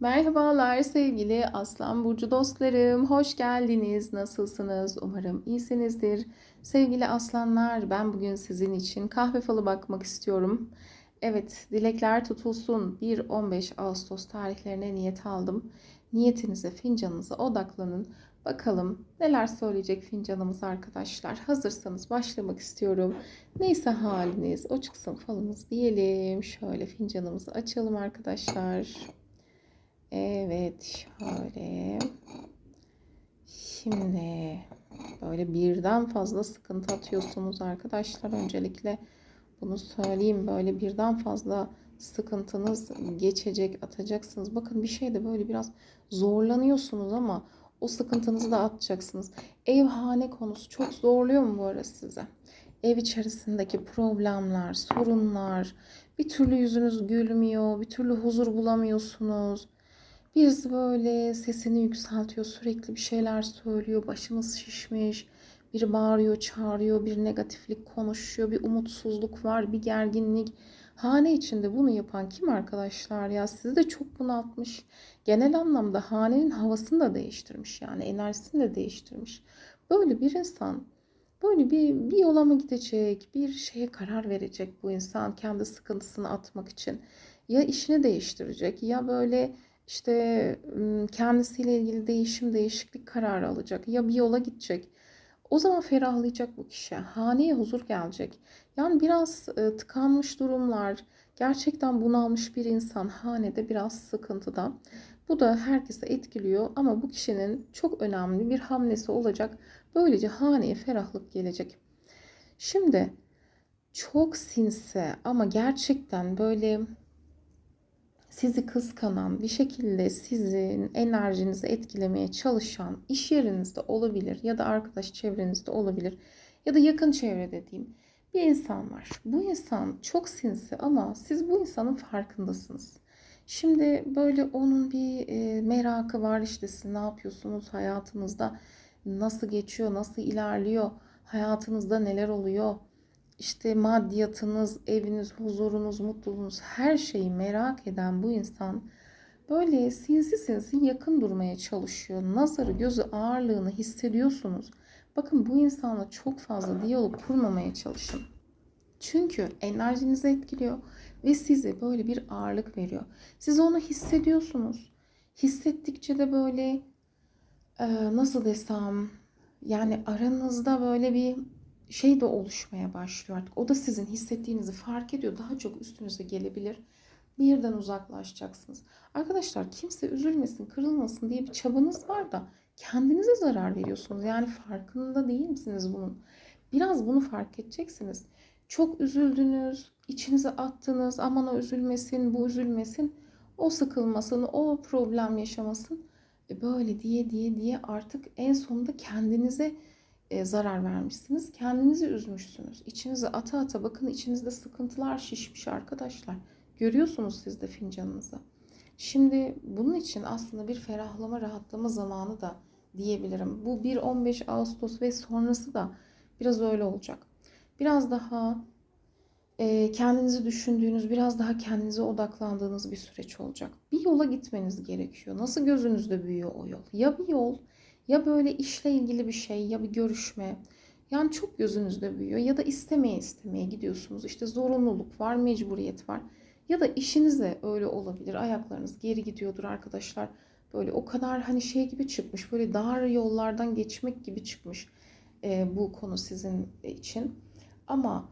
Merhabalar sevgili Aslan Burcu dostlarım. Hoş geldiniz. Nasılsınız? Umarım iyisinizdir. Sevgili aslanlar, ben bugün sizin için kahve falı bakmak istiyorum. Evet, dilekler tutulsun. 1-15 Ağustos tarihlerine niyet aldım. Niyetinize, fincanınıza odaklanın. Bakalım neler söyleyecek fincanımız arkadaşlar. Hazırsanız başlamak istiyorum. Neyse haliniz, o çıksın falımız diyelim. Şöyle fincanımızı açalım arkadaşlar. Evet şöyle. Şimdi böyle birden fazla sıkıntı atıyorsunuz arkadaşlar. Öncelikle bunu söyleyeyim. Böyle birden fazla sıkıntınız geçecek, atacaksınız. Bakın bir şeyde böyle biraz zorlanıyorsunuz ama o sıkıntınızı da atacaksınız. Ev hane konusu çok zorluyor mu bu ara size? Ev içerisindeki problemler, sorunlar, bir türlü yüzünüz gülmüyor, bir türlü huzur bulamıyorsunuz. Birisi böyle sesini yükseltiyor, sürekli bir şeyler söylüyor, başımız şişmiş. Biri bağırıyor, çağırıyor, bir negatiflik konuşuyor, bir umutsuzluk var, bir gerginlik. Hane içinde bunu yapan kim arkadaşlar ya? Sizi de çok bunaltmış. Genel anlamda hanenin havasını da değiştirmiş yani enerjisini de değiştirmiş. Böyle bir insan böyle bir, bir yola mı gidecek, bir şeye karar verecek bu insan kendi sıkıntısını atmak için. Ya işini değiştirecek ya böyle işte kendisiyle ilgili değişim değişiklik kararı alacak ya bir yola gidecek. O zaman ferahlayacak bu kişi. Haneye huzur gelecek. Yani biraz tıkanmış durumlar, gerçekten bunalmış bir insan hanede biraz sıkıntıda. Bu da herkese etkiliyor ama bu kişinin çok önemli bir hamlesi olacak. Böylece haneye ferahlık gelecek. Şimdi çok sinse ama gerçekten böyle sizi kıskanan, bir şekilde sizin enerjinizi etkilemeye çalışan iş yerinizde olabilir ya da arkadaş çevrenizde olabilir ya da yakın çevrede diyeyim. Bir insan var. Bu insan çok sinsi ama siz bu insanın farkındasınız. Şimdi böyle onun bir e, merakı var işte siz ne yapıyorsunuz hayatınızda nasıl geçiyor, nasıl ilerliyor, hayatınızda neler oluyor, işte maddiyatınız, eviniz, huzurunuz, mutluluğunuz her şeyi merak eden bu insan böyle sinsi sinsi yakın durmaya çalışıyor. Nazarı, gözü ağırlığını hissediyorsunuz. Bakın bu insanla çok fazla diyalog kurmamaya çalışın. Çünkü enerjinizi etkiliyor ve size böyle bir ağırlık veriyor. Siz onu hissediyorsunuz. Hissettikçe de böyle nasıl desem yani aranızda böyle bir şey de oluşmaya başlıyor artık. O da sizin hissettiğinizi fark ediyor. Daha çok üstünüze gelebilir. Birden uzaklaşacaksınız. Arkadaşlar kimse üzülmesin, kırılmasın diye bir çabanız var da kendinize zarar veriyorsunuz. Yani farkında değil misiniz bunun? Biraz bunu fark edeceksiniz. Çok üzüldünüz, içinize attınız. Aman o üzülmesin, bu üzülmesin. O sıkılmasın, o problem yaşamasın. E böyle diye diye diye artık en sonunda kendinize e, zarar vermişsiniz. Kendinizi üzmüşsünüz. İçinize ata ata bakın içinizde sıkıntılar şişmiş arkadaşlar. Görüyorsunuz siz de fincanınızı. Şimdi bunun için aslında bir ferahlama, rahatlama zamanı da diyebilirim. Bu 1-15 Ağustos ve sonrası da biraz öyle olacak. Biraz daha e, kendinizi düşündüğünüz, biraz daha kendinize odaklandığınız bir süreç olacak. Bir yola gitmeniz gerekiyor. Nasıl gözünüzde büyüyor o yol? Ya bir yol ya böyle işle ilgili bir şey ya bir görüşme. Yani çok gözünüzde büyüyor ya da istemeye istemeye gidiyorsunuz. İşte zorunluluk var, mecburiyet var. Ya da işiniz öyle olabilir. Ayaklarınız geri gidiyordur arkadaşlar. Böyle o kadar hani şey gibi çıkmış. Böyle dar yollardan geçmek gibi çıkmış e, bu konu sizin için. Ama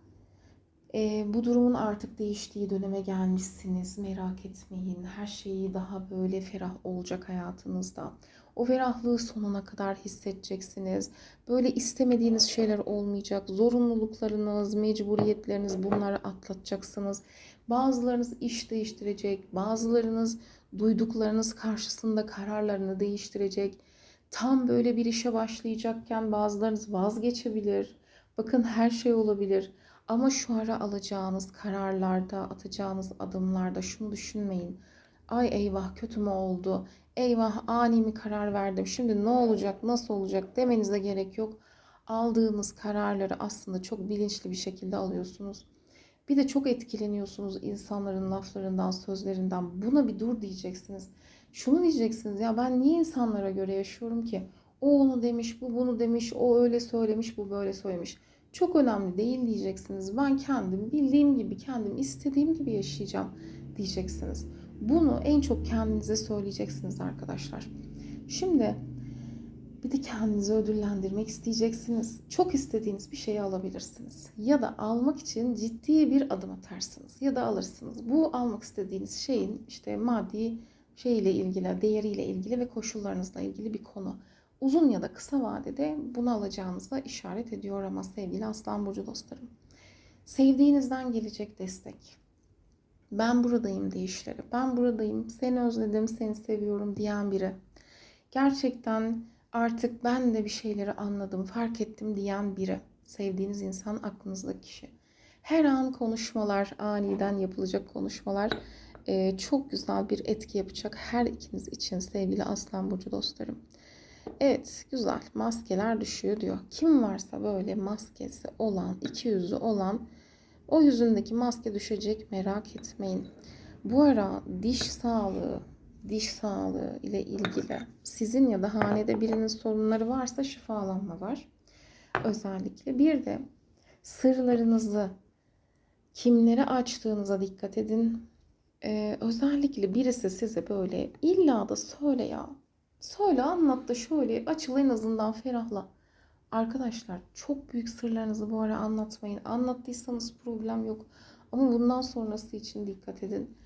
e, bu durumun artık değiştiği döneme gelmişsiniz. Merak etmeyin. Her şeyi daha böyle ferah olacak hayatınızda. O ferahlığı sonuna kadar hissedeceksiniz. Böyle istemediğiniz şeyler olmayacak. Zorunluluklarınız, mecburiyetleriniz bunları atlatacaksınız. Bazılarınız iş değiştirecek. Bazılarınız duyduklarınız karşısında kararlarını değiştirecek. Tam böyle bir işe başlayacakken bazılarınız vazgeçebilir. Bakın her şey olabilir. Ama şu ara alacağınız kararlarda, atacağınız adımlarda şunu düşünmeyin. Ay eyvah kötü mü oldu? Eyvah ani mi karar verdim? Şimdi ne olacak, nasıl olacak demenize gerek yok. Aldığınız kararları aslında çok bilinçli bir şekilde alıyorsunuz. Bir de çok etkileniyorsunuz insanların laflarından, sözlerinden. Buna bir dur diyeceksiniz. Şunu diyeceksiniz ya ben niye insanlara göre yaşıyorum ki? O onu demiş, bu bunu demiş, o öyle söylemiş, bu böyle söylemiş. Çok önemli değil diyeceksiniz. Ben kendim bildiğim gibi, kendim istediğim gibi yaşayacağım diyeceksiniz. Bunu en çok kendinize söyleyeceksiniz arkadaşlar. Şimdi bir de kendinizi ödüllendirmek isteyeceksiniz. Çok istediğiniz bir şeyi alabilirsiniz. Ya da almak için ciddi bir adım atarsınız. Ya da alırsınız. Bu almak istediğiniz şeyin işte maddi şeyle ilgili, değeriyle ilgili ve koşullarınızla ilgili bir konu. Uzun ya da kısa vadede bunu alacağınıza işaret ediyor ama sevgili Aslan Burcu dostlarım. Sevdiğinizden gelecek destek. Ben buradayım deyişleri. Ben buradayım, seni özledim, seni seviyorum diyen biri. Gerçekten artık ben de bir şeyleri anladım, fark ettim diyen biri. Sevdiğiniz insan aklınızdaki kişi. Her an konuşmalar, aniden yapılacak konuşmalar e, çok güzel bir etki yapacak her ikiniz için sevgili Aslan Burcu dostlarım. Evet güzel maskeler düşüyor diyor. Kim varsa böyle maskesi olan, iki yüzü olan o yüzündeki maske düşecek merak etmeyin. Bu ara diş sağlığı, diş sağlığı ile ilgili sizin ya da hanede birinin sorunları varsa şifalanma var. Özellikle bir de sırlarınızı kimlere açtığınıza dikkat edin. Ee, özellikle birisi size böyle illa da söyle ya söyle anlat da şöyle açıl en azından ferahla. Arkadaşlar çok büyük sırlarınızı bu ara anlatmayın. Anlattıysanız problem yok. Ama bundan sonrası için dikkat edin.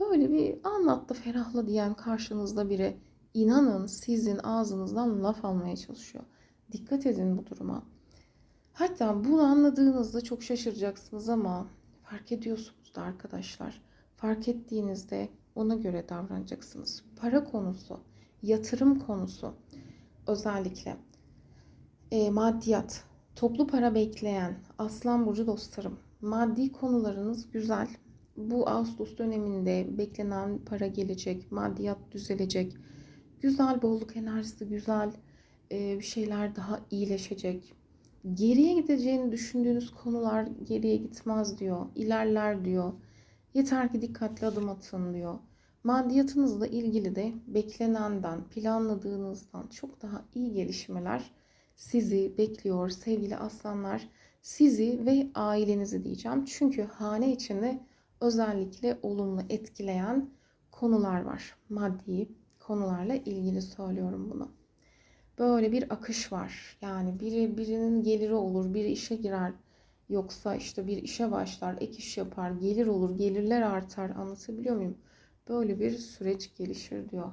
Böyle bir anlat da ferahla diyen karşınızda biri inanın sizin ağzınızdan laf almaya çalışıyor. Dikkat edin bu duruma. Hatta bunu anladığınızda çok şaşıracaksınız ama fark ediyorsunuz da arkadaşlar. Fark ettiğinizde ona göre davranacaksınız. Para konusu, yatırım konusu özellikle e, maddiyat, toplu para bekleyen Aslan Burcu dostlarım. Maddi konularınız güzel. Bu Ağustos döneminde beklenen para gelecek, maddiyat düzelecek. Güzel bolluk enerjisi, güzel e, bir şeyler daha iyileşecek. Geriye gideceğini düşündüğünüz konular geriye gitmez diyor. İlerler diyor. Yeter ki dikkatli adım atın diyor. Maddiyatınızla ilgili de beklenenden, planladığınızdan çok daha iyi gelişmeler sizi bekliyor sevgili aslanlar. Sizi ve ailenizi diyeceğim. Çünkü hane içinde özellikle olumlu etkileyen konular var. Maddi konularla ilgili söylüyorum bunu. Böyle bir akış var. Yani biri birinin geliri olur, biri işe girer. Yoksa işte bir işe başlar, ek iş yapar, gelir olur, gelirler artar. Anlatabiliyor muyum? Böyle bir süreç gelişir diyor.